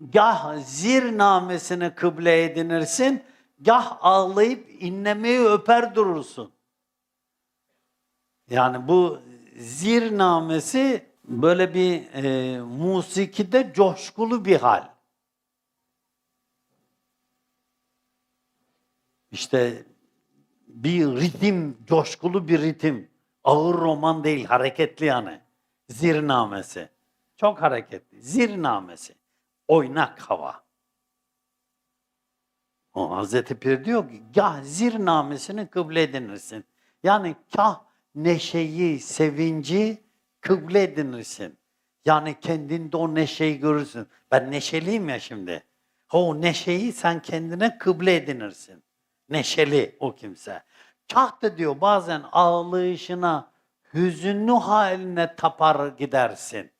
gah zir namesini kıble edinirsin, gah ağlayıp inlemeyi öper durursun. Yani bu zir namesi böyle bir e, musikide coşkulu bir hal. İşte bir ritim, coşkulu bir ritim. Ağır roman değil, hareketli yani. Zirnamesi. Çok hareketli. Zirnamesi. Oynak hava. O Hazreti Pir diyor ki, gah zirnamesini kıble edinirsin. Yani kah neşeyi, sevinci kıble edinirsin. Yani kendinde o neşeyi görürsün. Ben neşeliyim ya şimdi. O neşeyi sen kendine kıble edinirsin. Neşeli o kimse. Kah da diyor bazen ağlayışına, hüzünlü haline tapar gidersin.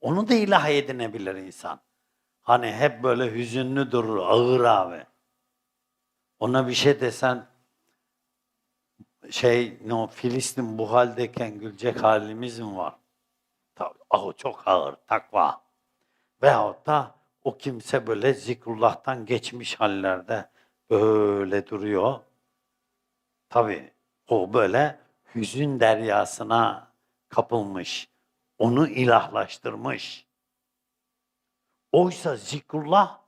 Onu da ilah edinebilir insan. Hani hep böyle hüzünlü durur, ağır abi. Ona bir şey desen, şey no Filistin bu haldeyken gülecek halimiz mi var? Ah çok ağır, takva. Veyahut da o kimse böyle zikrullah'tan geçmiş hallerde böyle duruyor. Tabii o böyle hüzün deryasına kapılmış. Onu ilahlaştırmış. Oysa zikrullah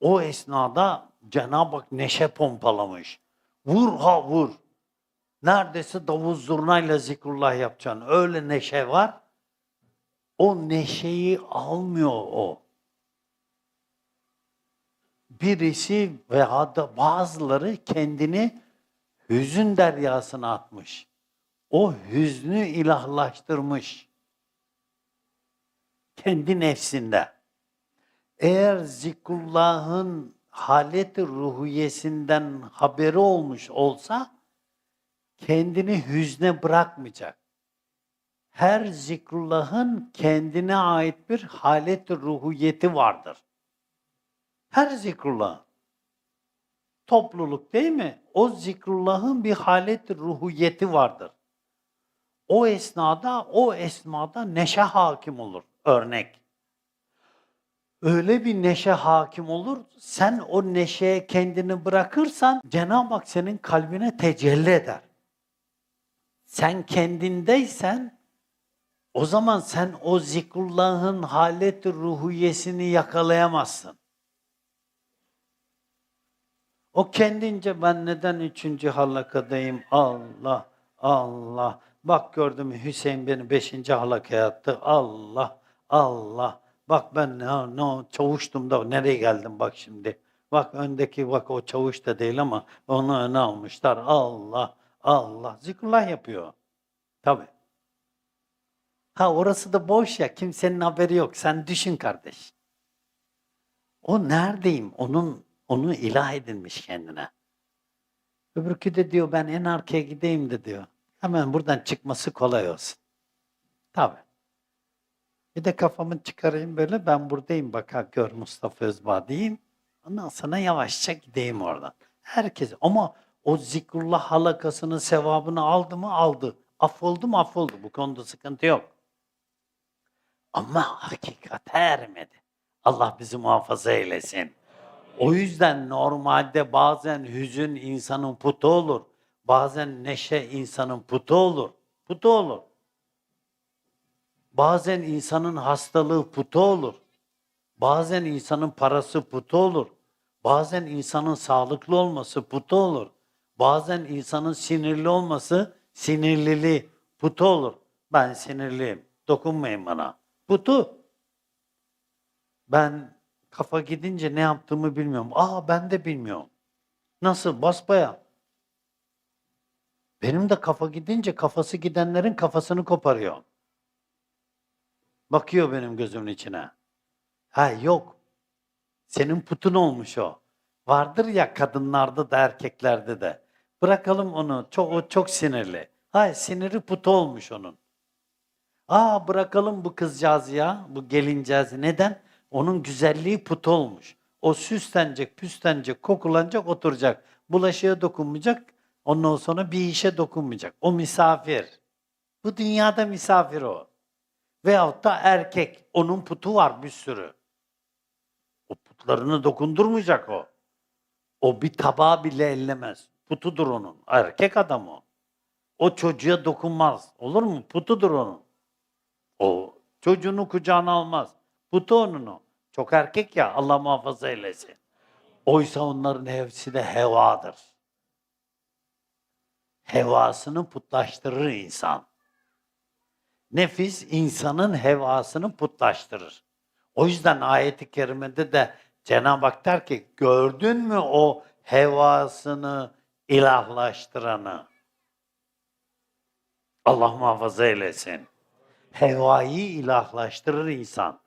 o esnada Cenab-ı Hak neşe pompalamış. Vur ha vur. Neredeyse davul zurnayla zikrullah yapacaksın. Öyle neşe var. O neşeyi almıyor o. Birisi ve hatta bazıları kendini hüzün deryasına atmış. O hüznü ilahlaştırmış. Kendi nefsinde. Eğer zikrullahın haleti ruhiyesinden haberi olmuş olsa kendini hüzne bırakmayacak. Her zikrullahın kendine ait bir halet ruhiyeti vardır. Her zikrullah. Topluluk değil mi? O zikrullahın bir halet ruhiyeti vardır. O esnada, o esmada neşe hakim olur. Örnek. Öyle bir neşe hakim olur, sen o neşeye kendini bırakırsan Cenab-ı Hak senin kalbine tecelli eder. Sen kendindeysen o zaman sen o zikrullahın halet ruhiyesini yakalayamazsın. O kendince ben neden üçüncü halakadayım? Allah, Allah. Bak gördüm Hüseyin beni beşinci halakaya attı. Allah, Allah. Bak ben ne, ne çavuştum da nereye geldim bak şimdi. Bak öndeki bak o çavuş da değil ama onu öne almışlar. Allah, Allah. Zikrullah yapıyor. Tabii. Ha orası da boş ya. Kimsenin haberi yok. Sen düşün kardeş. O neredeyim? Onun onu ilah edinmiş kendine. Öbürkü de diyor ben en arkaya gideyim de diyor. Hemen buradan çıkması kolay olsun. Tabii. Bir de kafamı çıkarayım böyle ben buradayım bak ha, gör Mustafa Özbağ diyeyim. Ondan sonra yavaşça gideyim oradan. Herkes ama o zikrullah halakasının sevabını aldı mı aldı. Affoldu mu affoldu. Bu konuda sıkıntı yok. Ama hakikate ermedi. Allah bizi muhafaza eylesin. O yüzden normalde bazen hüzün insanın putu olur. Bazen neşe insanın putu olur. Putu olur. Bazen insanın hastalığı putu olur. Bazen insanın parası putu olur. Bazen insanın sağlıklı olması putu olur. Bazen insanın sinirli olması sinirliliği putu olur. Ben sinirliyim. Dokunmayın bana. Putu. Ben kafa gidince ne yaptığımı bilmiyorum. Aa ben de bilmiyorum. Nasıl? Basbaya. Benim de kafa gidince kafası gidenlerin kafasını koparıyor. Bakıyor benim gözümün içine. Ha yok. Senin putun olmuş o. Vardır ya kadınlarda da erkeklerde de. Bırakalım onu. Çok, o çok sinirli. Hayır siniri putu olmuş onun. Aa bırakalım bu kızcağızı ya. Bu gelincağızı. Neden? Onun güzelliği putu olmuş. O süslenecek, püslenecek, kokulanacak, oturacak. Bulaşığa dokunmayacak. Ondan sonra bir işe dokunmayacak. O misafir. Bu dünyada misafir o. Veyahut da erkek. Onun putu var bir sürü. O putlarını dokundurmayacak o. O bir tabağı bile ellemez. Putudur onun. Erkek adam o. O çocuğa dokunmaz. Olur mu? Putudur onun. O çocuğunu kucağına almaz. Putu onun o. Çok erkek ya Allah muhafaza eylesin. Oysa onların hepsi de hevadır. Hevasını putlaştırır insan. Nefis insanın hevasını putlaştırır. O yüzden ayeti kerimede de Cenab-ı Hak der ki gördün mü o hevasını ilahlaştıranı? Allah muhafaza eylesin. Hevayı ilahlaştırır insan.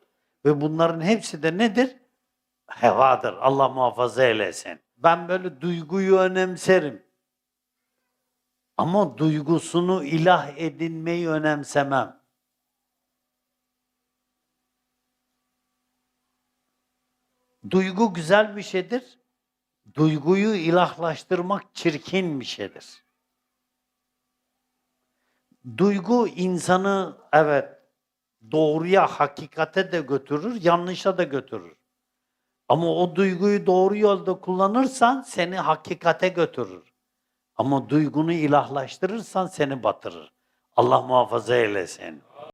Ve bunların hepsi de nedir? Hevadır. Allah muhafaza eylesin. Ben böyle duyguyu önemserim. Ama duygusunu ilah edinmeyi önemsemem. Duygu güzel bir şeydir. Duyguyu ilahlaştırmak çirkin bir şeydir. Duygu insanı evet doğruya, hakikate de götürür, yanlışa da götürür. Ama o duyguyu doğru yolda kullanırsan seni hakikate götürür. Ama duygunu ilahlaştırırsan seni batırır. Allah muhafaza eylesin.